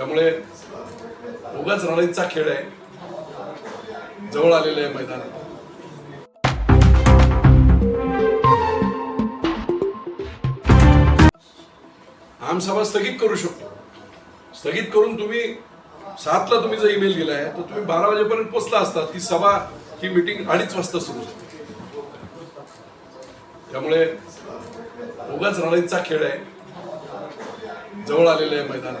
त्यामुळे उगाच रणनीतीचा खेळ आहे. जवळ आलेलं आहे मैदान. आमसभा स्थगित करू शकतो. स्थगित करून तुम्ही सातला तुम्ही जर ईमेल गेला आहे तर तुम्ही बारा वाजेपर्यंत पोचला असता ती सभा ही मिटिंग अडीच वाजता सुरू झाली त्यामुळे उगाच रणनीतीचा खेळ आहे. जवळ आलेलं आहे मैदान.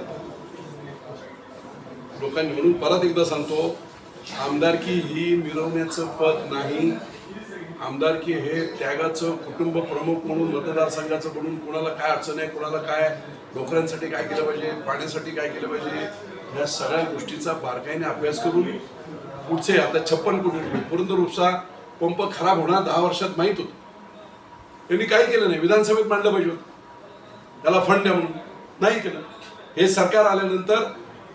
लोकांनी म्हणून परत एकदा सांगतो आमदारकी ही मिरवण्याचं पद नाही. आमदारकी हे त्यागाचं कुटुंब प्रमुख म्हणून मतदारसंघाचं म्हणून कुणाला काय अडचण आहे कुणाला काय नोकऱ्यांसाठी काय केलं पाहिजे पाण्यासाठी काय केलं पाहिजे या सगळ्या गोष्टीचा बारकाईने अभ्यास करून पुढचे आता छप्पन कोटी रुपये. पुरंदर उपसा पंप खराब होणार दहा वर्षात माहीत होतं. त्यांनी काय केलं नाही. विधानसभेत मांडलं पाहिजे होतं. त्याला फंड द्या म्हणून. नाही केलं. हे सरकार आल्यानंतर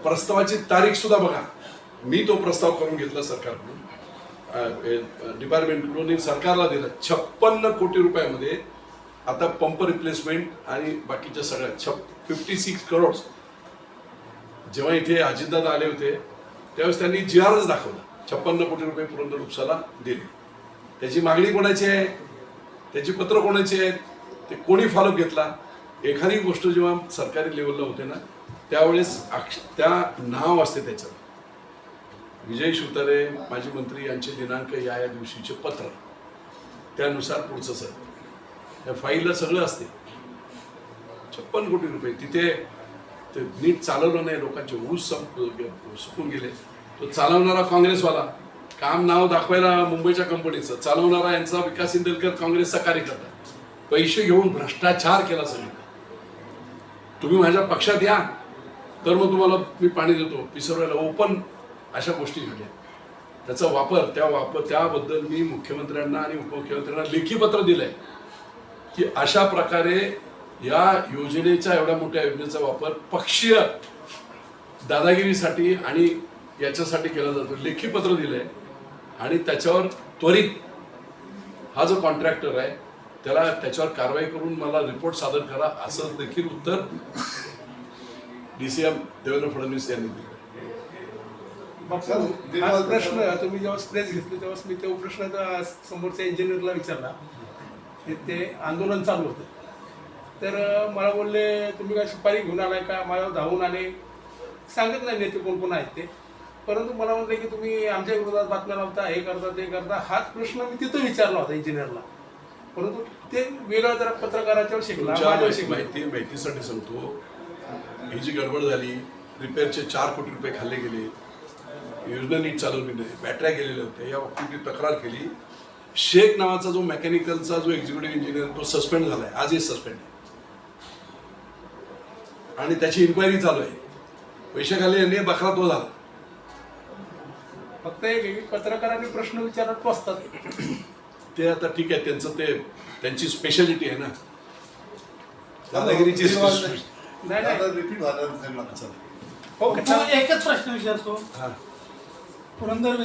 प्रस्तावाची तारीख सुद्धा बघा. मी तो प्रस्ताव करून घेतला सरकारकडून. डिपार्टमेंटकडून सरकारला दिला. छप्पन्न कोटी रुपयामध्ये आता पंप रिप्लेसमेंट आणि बाकीच्या सगळ्या छप फिफ्टी सिक्स करोड जेव्हा इथे अजितदादा आले होते त्यावेळेस त्यांनी जी आरच दाखवला. छप्पन्न कोटी रुपये पुरंदर उपसाला दिले. त्याची मागणी कोणाची आहे? त्याची पत्र कोणाची आहेत? ते कोणी फॉलोअप घेतला? एखादी गोष्ट जेव्हा सरकारी लेवलला होते ना त्यावेळेस अक्ष त्या नाव असते त्याचं विजय शिवतारे माजी मंत्री यांचे दिनांक या या दिवशीचे पत्र. त्यानुसार पुढचं सर. त्या फाईलला सगळं असते. छप्पन कोटी रुपये. तिथे ते नीट चालवलं नाही. लोकांचे ऊस संप सुकून गेले. तो चालवणारा काँग्रेसवाला. काम नाव दाखवायला मुंबईच्या कंपनीचं. चालवणारा यांचा विकास इंदलकर काँग्रेसचा कार्यकर्ता. पैसे घेऊन भ्रष्टाचार केला सगळीकडे. तुम्ही माझ्या पक्षात या. तर मग तुम्हाला मी पाणी देतो पिसरवायला. ओपन अशा गोष्टी घडल्या. त्याचा वापर त्या वापर त्याबद्दल मी मुख्यमंत्र्यांना आणि उपमुख्यमंत्र्यांना लेखी पत्र दिलंय की अशा प्रकारे या योजनेच्या एवढ्या मोठ्या योजनेचा वापर पक्षीय दादागिरीसाठी आणि याच्यासाठी केला जातो. लेखी पत्र दिलंय आणि त्याच्यावर त्वरित हा जो कॉन्ट्रॅक्टर आहे त्याला त्याच्यावर कारवाई करून मला रिपोर्ट सादर करा असं देखील उत्तर D C M Devendra Fadnavis यांनी दिलं. प्रश्न तुम्ही जेव्हा स्ट्रेस घेतले तेव्हा मी तो प्रश्न समोरच्या इंजिनियरला विचारला ते- ते आंदोलन चालू होतं. तर मला बोलले तुम्ही काय सुपारी घेऊन आलाय का? मला धावून आले. सांगत नाही नेते कोण कोण आहेत ते. परंतु मला म्हणले की तुम्ही आमच्या विरोधात बातम्या लावता हे करता ते करता. हाच प्रश्न मी तिथं विचारला होता इंजिनियरला परंतु ते वेगळं जरा पत्रकाराच्यावर शिकला तुमच्या माझ्यावर माहिती शिकला. माहिती माहितीसाठी सांगतो ही जी गडबड झाली रिपेअरचे चार कोटी रुपये खाल्ले गेले योजना नीट चालवली नाही बॅटऱ्या गेलेल्या होत्या या बाबतीत मी तक्रार केली. शेख नावाचा जो मेकॅनिकलचा जो एक्झिक्युटिव्ह इंजिनियर तो सस्पेंड झालाय आजही सस्पेंड आहे. आणि त्याची इन्क्वायरी चालू आहे. पैसे खाल्ले यांनी बकरा तो झाला. फक्त एक आहे पत्रकारांनी प्रश्न विचारत पोचतात ते आता ठीक आहे त्यांचं ते त्यांची स्पेशालिटी आहे ना. दादागिरीची नाही नाही. रिपीट व्हायला ओके एकच प्रश्न विचारतो. हा. पुरंदर